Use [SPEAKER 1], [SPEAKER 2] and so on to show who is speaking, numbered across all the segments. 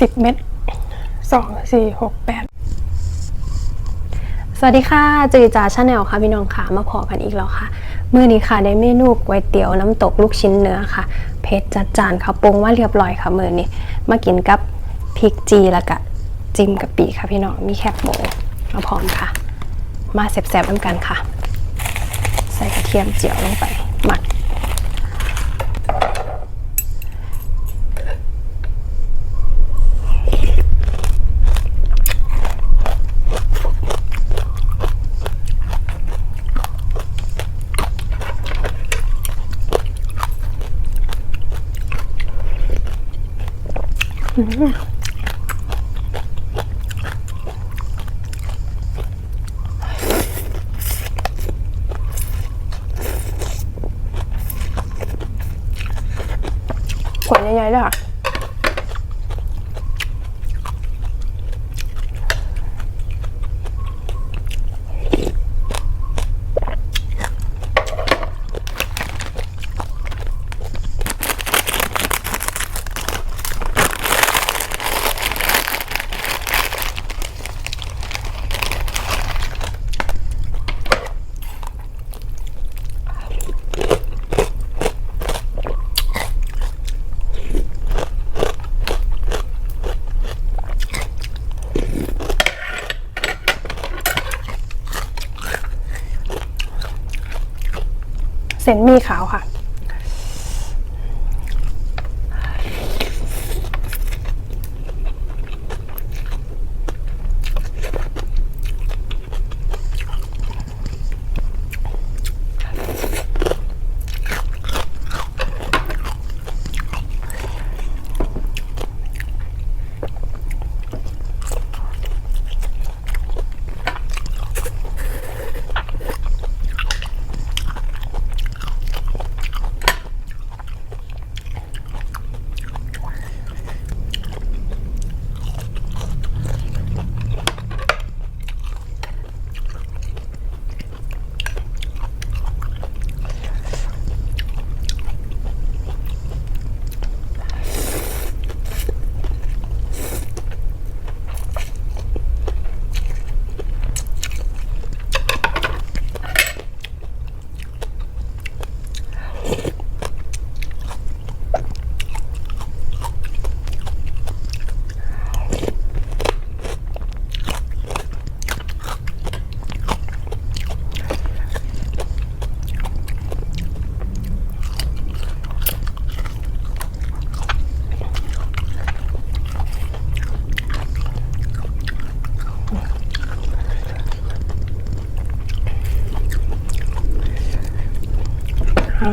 [SPEAKER 1] สิบเม็ดสองสี่หกแปดสวัสดีค่ะจือจาชาแนลค่ะพี่น้องค่ะมาพอกันอีกแล้วค่ะเมื่อนี้ค่ะได้เมนูก๋วยเตี๋ยวน้ำตกลูกชิ้นเนื้อค่ะเผ็ดจัดจานค่ะปรุงว่าเรียบร้อยค่ะเมื่อนี้มากินกับพริกจีแล้วก็จิ้มกับปีค่ะพี่น้องมีแคบหมูมาพร้อมค่ะ มาแซ่บๆน้ำกันค่ะ ใส่กระเทียมเจียวลงไป ห เซนมีขาวค่ะ อื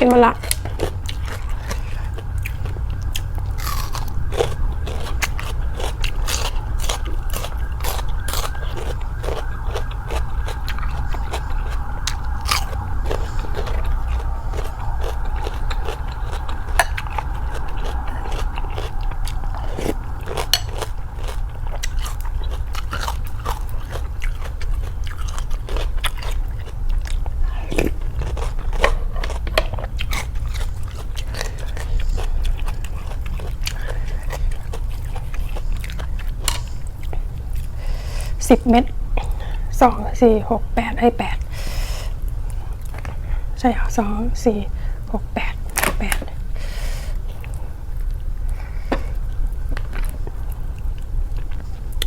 [SPEAKER 1] กินมาละ สิบเม็ดสองสี่หกแปดให้แปดใช่เหรอสองสี่หกแปดแปด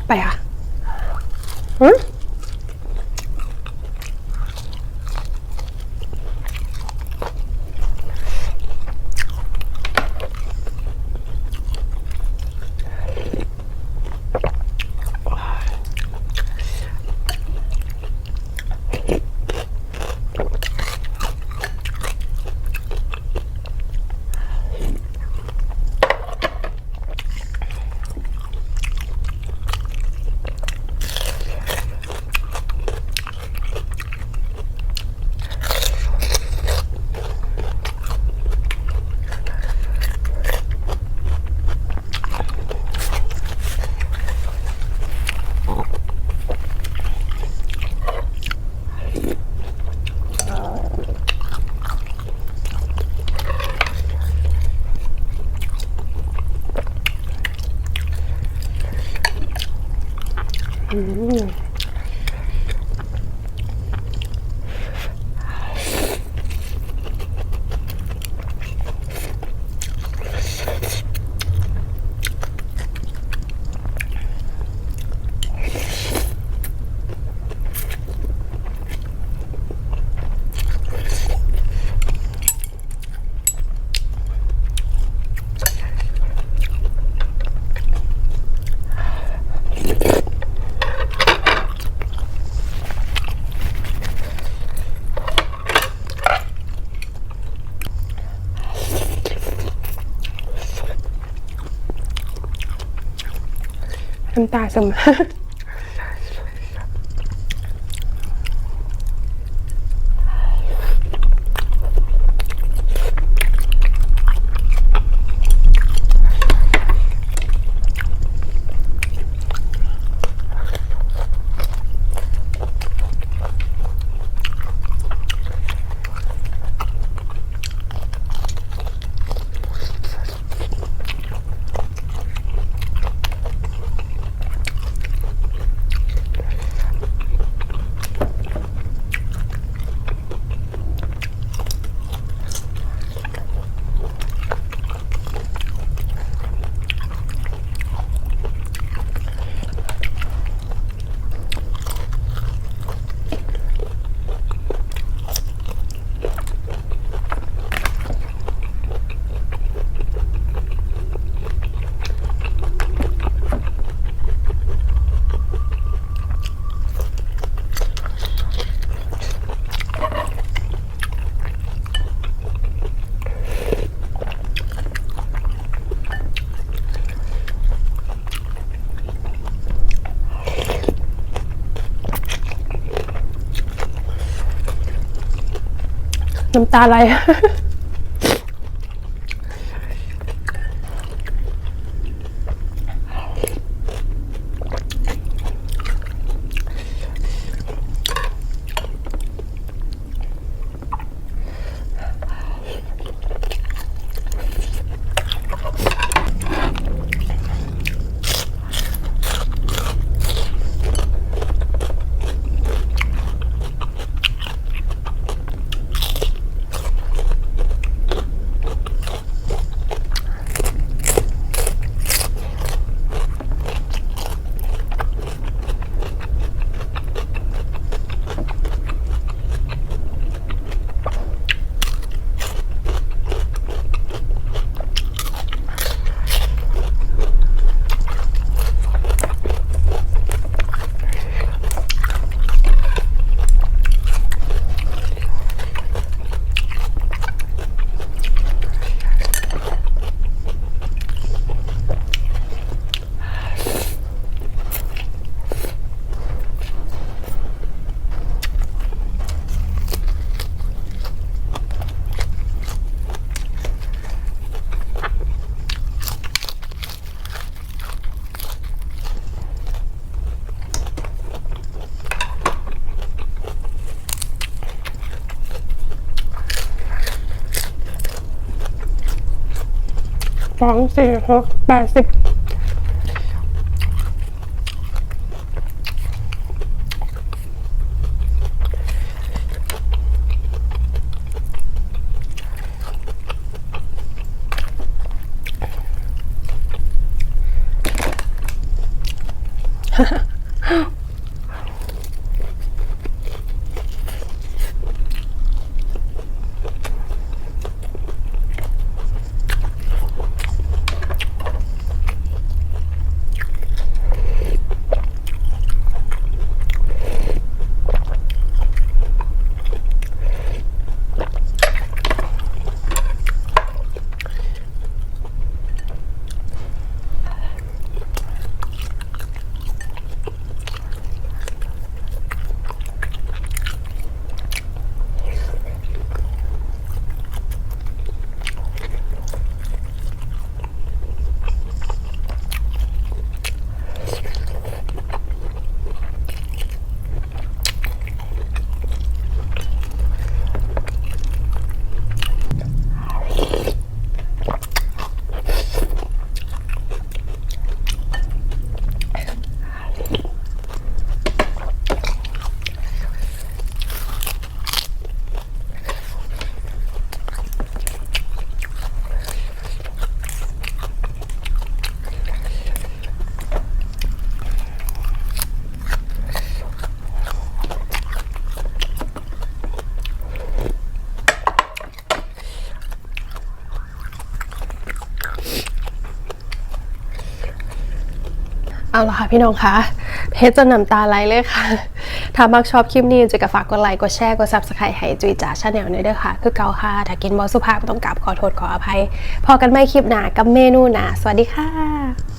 [SPEAKER 1] ไปค่ะอืม น้ำตา น้ำตาไหล สองสี่หกแปดสิบ เอาละค่ะพี่น้องคะเพชรจะน้ำตาไหลเลยค่ะ ถ้ามักชอบคลิปนี้จะกับฝากกดไลค์กดแชร์กดซับสไครต์ให้จุยจ๋าชาแนลหน่อยเด้อค่ะ คือเกาค่ะ ถ้ากินบอสุภาพต้องกลับขอโทษขออภัย พอกันไม่คลิปหนากับเมนูหนาสวัสดีค่ะ